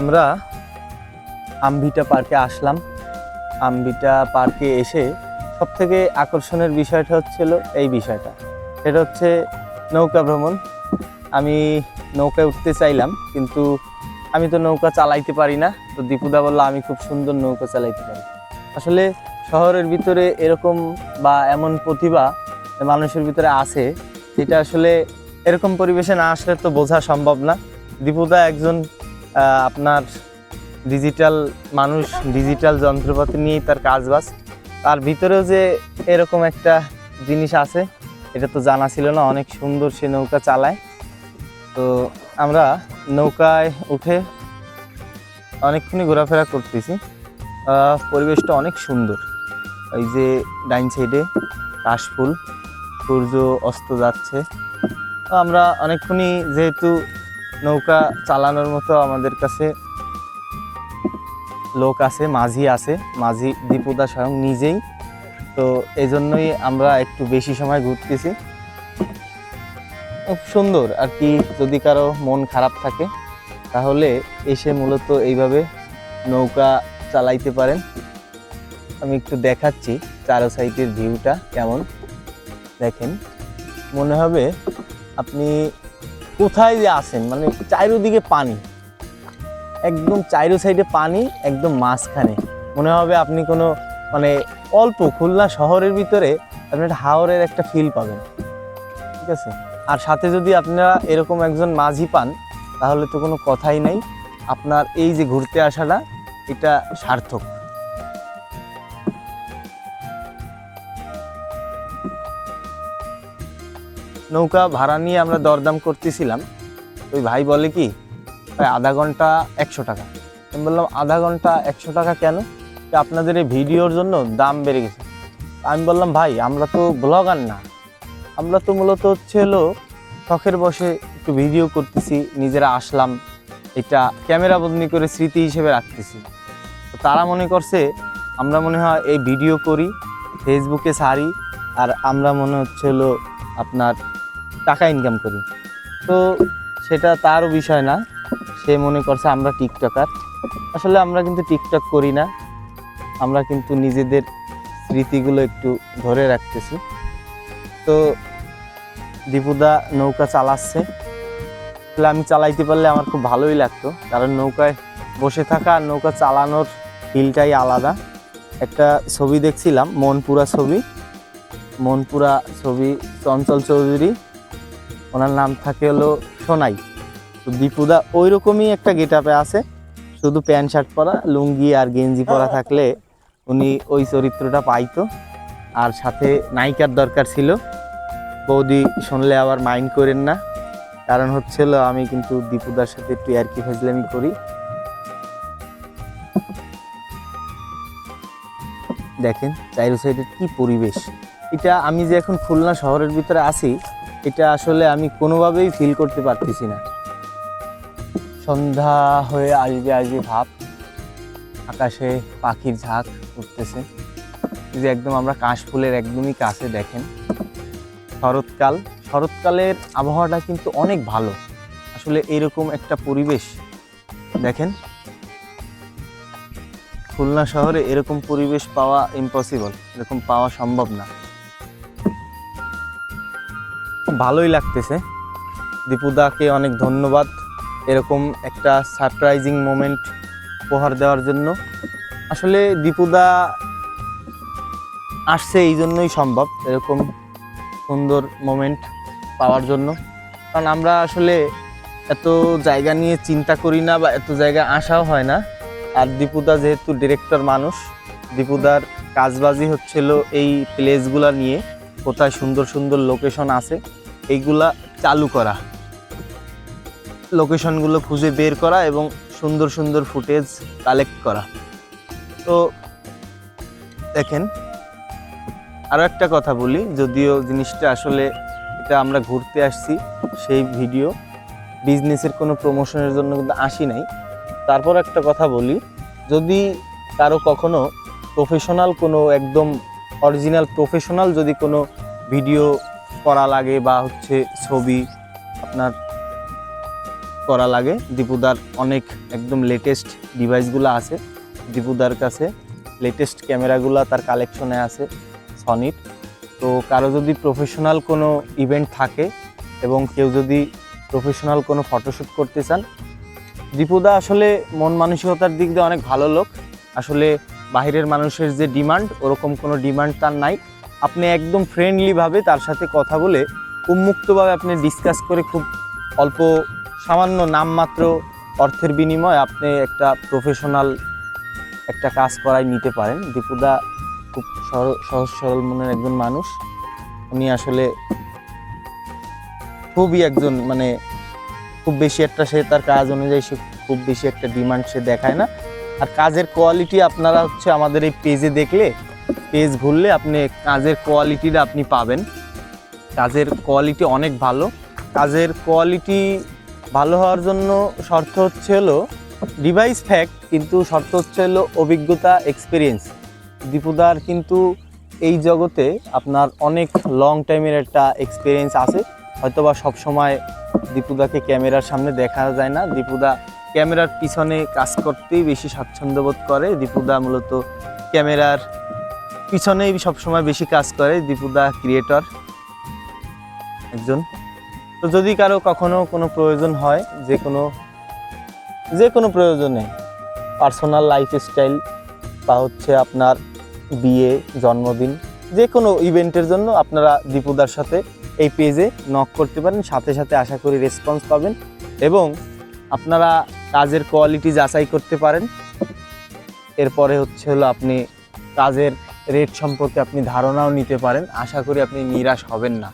আমরা আম্বিটা পার্কে আসলাম। আম্বিটা পার্কে এসে সব থেকে আকর্ষণের বিষয়টা হচ্ছিল এই বিষয়টা। সেটা হচ্ছে নৌকা ভ্রমণ। আমি নৌকায় উঠতে চাইলাম, কিন্তু আমি তো নৌকা চালাইতে পারি না। তো দীপুদা বলল, আমি খুব সুন্দর নৌকা চালাইতে পারি। আসলে শহরের ভিতরে এরকম বা এমন প্রতিভা মানুষের ভিতরে আছে, যেটা আসলে এরকম পরিবেশে না আসলে তো বোঝা সম্ভব না। দীপুদা একজন আপনার ডিজিটাল মানুষ ডিজিটাল যন্ত্রপাতি নিয়েই তার কাজ বাজ তার ভিতরেও যে এরকম একটা জিনিস আছে, এটা তো জানা ছিল না, অনেক সুন্দর সে নৌকা চালায়। তো আমরা নৌকায় উঠে অনেকক্ষণই ঘোরাফেরা করতেছি। পরিবেশটা অনেক সুন্দর। ওই যে ডাইন সাইডে কাশফুল, সূর্য অস্ত যাচ্ছে। আমরা অনেকক্ষণই যেহেতু নৌকা চালানোর মতো আমাদের কাছে লোক আছে, মাঝি আছে। মাঝি দীপুদা স্বয়ং নিজেই। তো এই জন্যই আমরা একটু বেশি সময় ঘুরতেছি। সুন্দর আর কি, যদি কারও মন খারাপ থাকে, তাহলে এসে মূলত এইভাবে নৌকা চালাইতে পারেন। আমি একটু দেখাচ্ছি চারো সাইডের ভিউটা কেমন। দেখেন, মনে হবে আপনি কোথায় যে আসেন? মানে চারিদিকে পানি। একদম চাইরো সাইডে পানি, একদম মাঝখানে। মনে হবে আপনি কোনো মানে অল্প খুলনা শহরের ভিতরে আপনি একটা হাওরের একটা ফিল পাবেন। ঠিক আছে? আর সাথে যদি আপনারা এরকম একজন মাঝি পান, তাহলে তো কোনো কথাই নাই। আপনার এই যে ঘুরতে আসাটা, এটা সার্থক। নৌকা ভাড়া নিয়ে আমরা দরদাম করতেছিলাম। ওই ভাই বলে কি আধা ঘণ্টা একশো টাকা। আমি বললাম, আধা ঘণ্টা একশো টাকা কেন? আপনাদের এই ভিডিওর জন্য দাম বেড়ে গেছে। আমি বললাম, ভাই, আমরা তো ব্লগার না। আমরা তো মূলত হচ্ছে হলো শখের বসে একটু ভিডিও করতেছি, নিজেরা আসলাম, এটা ক্যামেরা বদলি করে স্মৃতি হিসেবে রাখতেছি। তারা মনে করছে, আমরা মনে হয় এই ভিডিও করি, ফেসবুকে সারি আর আমরা মনে হচ্ছে হলো আপনার টাকা ইনকাম করি। তো সেটা তারও বিষয় না। সে মনে করছে আমরা টিকটকার। আসলে আমরা কিন্তু টিকটক করি না। আমরা কিন্তু নিজেদের স্মৃতিগুলো একটু ধরে রাখতেছি। তো দীপুদা নৌকা চালাচ্ছে। তাহলে আমি চালাইতে পারলে আমার খুব ভালোই লাগতো। কারণ নৌকায় বসে থাকা আর নৌকা চালানোর ফিলটাই আলাদা। একটা ছবি দেখছিলাম, মনপুরা ছবি। মনপুরা ছবি, চঞ্চল চৌধুরী ওনার নাম থাকে হলো সোনাই। তো দীপুদা ওই রকমই একটা গেট আপে আছে। শুধু প্যান্ট শার্ট পরা, লুঙ্গি আর গেঞ্জি পরা থাকলে উনি ওই চরিত্রটা পাইতো। আর সাথে নায়িকার দরকার ছিল। বৌদি শুনলে আবার মাইন্ড করেন না। কারণ হচ্ছিল আমি কিন্তু দীপুদার সাথে একটু ইয়ার্কি ফেজলামি করি। দেখেন, চাইরো সাইডের কি পরিবেশ। এটা আমি যে এখন খুলনা শহরের ভিতরে আছি এটা আসলে আমি কোনোভাবেই ফিল করতে পারতেছি না। সন্ধ্যা হয়ে আসবে আসবে ভাব। আকাশে পাখির ঝাঁক উঠতেছে। যে একদম আমরা কাশফুলের একদমই কাছে দেখেন। শরৎকাল, শরৎকালের আবহাওয়াটা কিন্তু অনেক ভালো। আসলে এরকম একটা পরিবেশ, দেখেন। খুলনা শহরে এরকম পরিবেশ পাওয়া ইম্পসিবল এরকম পাওয়া সম্ভব না। খুব ভালোই লাগতেছে। দীপুদাকে অনেক ধন্যবাদ এরকম একটা সারপ্রাইজিং মোমেন্ট উপহার দেওয়ার জন্য। আসলে দীপুদা আসছে এই জন্যই সম্ভব এরকম সুন্দর মোমেন্ট পাওয়ার জন্য। কারণ আমরা আসলে এত জায়গা নিয়ে চিন্তা করি না বা এত জায়গা আসাও হয় না। আর দীপুদা যেহেতু ডিরেক্টর মানুষ, দীপুদার কাজবাজি হচ্ছিল এই প্লেসগুলো নিয়ে। কোথায় সুন্দর সুন্দর লোকেশন আছে, এইগুলা চালু করা। লোকেশনগুলো খুঁজে বের করা এবং সুন্দর সুন্দর ফুটেজ কালেক্ট করা। তো দেখেন আরও একটা কথা বলি, যদিও জিনিসটা আসলে এটা আমরা ঘুরতে আসছি, সেই ভিডিও বিজনেসের কোনো প্রমোশনের জন্য কিন্তু আসি নাই। তারপর একটা কথা বলি, যদি কারও কখনো প্রফেশনাল কোনো একদম অরিজিনাল প্রফেশনাল যদি কোনো ভিডিও করা লাগে বা হচ্ছে ছবি আপনার করা লাগে, দীপুদার অনেক একদম লেটেস্ট ডিভাইসগুলো আছে। দীপুদার কাছে লেটেস্ট ক্যামেরাগুলো তার কালেকশনে আছে সনির তো কারও যদি প্রফেশনাল কোনো ইভেন্ট থাকে এবং কেউ যদি প্রফেশনাল কোনো ফটোশ্যুট করতে চান, দীপুদা আসলে মন মানসিকতার দিক দিয়ে অনেক ভালো লোক। আসলে বাইরের মানুষের যে ডিমান্ড, ওরকম কোনো ডিমান্ড তার নাই। আপনি একদম ফ্রেন্ডলিভাবে তার সাথে কথা বলে উন্মুক্তভাবে আপনি ডিসকাস করে খুব অল্প সামান্য নামমাত্র অর্থের বিনিময়ে আপনি একটা প্রফেশনাল একটা কাজ করাই নিতে পারেন। দীপুদা খুব সহজ সরল মনের একজন মানুষ। উনি আসলে খুবই একজন মানে খুব বেশি একটা সে তার কাজ অনুযায়ী সে খুব বেশি একটা ডিমান্ড সে দেখায় না। আর কাজের কোয়ালিটি আপনারা হচ্ছে আমাদের এই পেজে দেখলে পেজ ঘুরলে আপনি কাজের কোয়ালিটিটা আপনি পাবেন। কাজের কোয়ালিটি অনেক ভালো। কাজের কোয়ালিটি ভালো হওয়ার জন্য শর্ত হচ্ছে হলো ডিভাইস ফ্যাক্ট কিন্তু শর্ত হচ্ছে হলো অভিজ্ঞতা এক্সপিরিয়েন্স দীপুদার কিন্তু এই জগতে আপনার অনেক লং টাইমের একটা এক্সপিরিয়েন্স আছে। হয়তোবা সব সময় দীপুদাকে ক্যামেরার সামনে দেখা যায় না। দীপুদা ক্যামেরার পিছনে কাজ করতেই বেশি স্বাচ্ছন্দ্য বোধ করে। দীপুদা মূলত ক্যামেরার পিছনেই সবসময় বেশি কাজ করে, দীপুদা ক্রিয়েটর একজন। তো যদি কারও কখনো কোনো প্রয়োজন হয়, যে কোনো যে কোনো প্রয়োজনে পার্সোনাল লাইফস্টাইল বা হচ্ছে আপনার বিয়ে, জন্মদিন, যে কোনো ইভেন্টের জন্য আপনারা দীপুদার সাথে এই পেজে নক করতে পারেন। সাথে সাথে আশা করি রেসপন্স পাবেন এবং আপনারা কাজের কোয়ালিটি যাচাই করতে পারেন। এরপরে হচ্ছে হলো আপনি কাজের রেট সম্পর্কে আপনি ধারণাও নিতে পারেন। আশা করি আপনি নিরাশ হবেন না।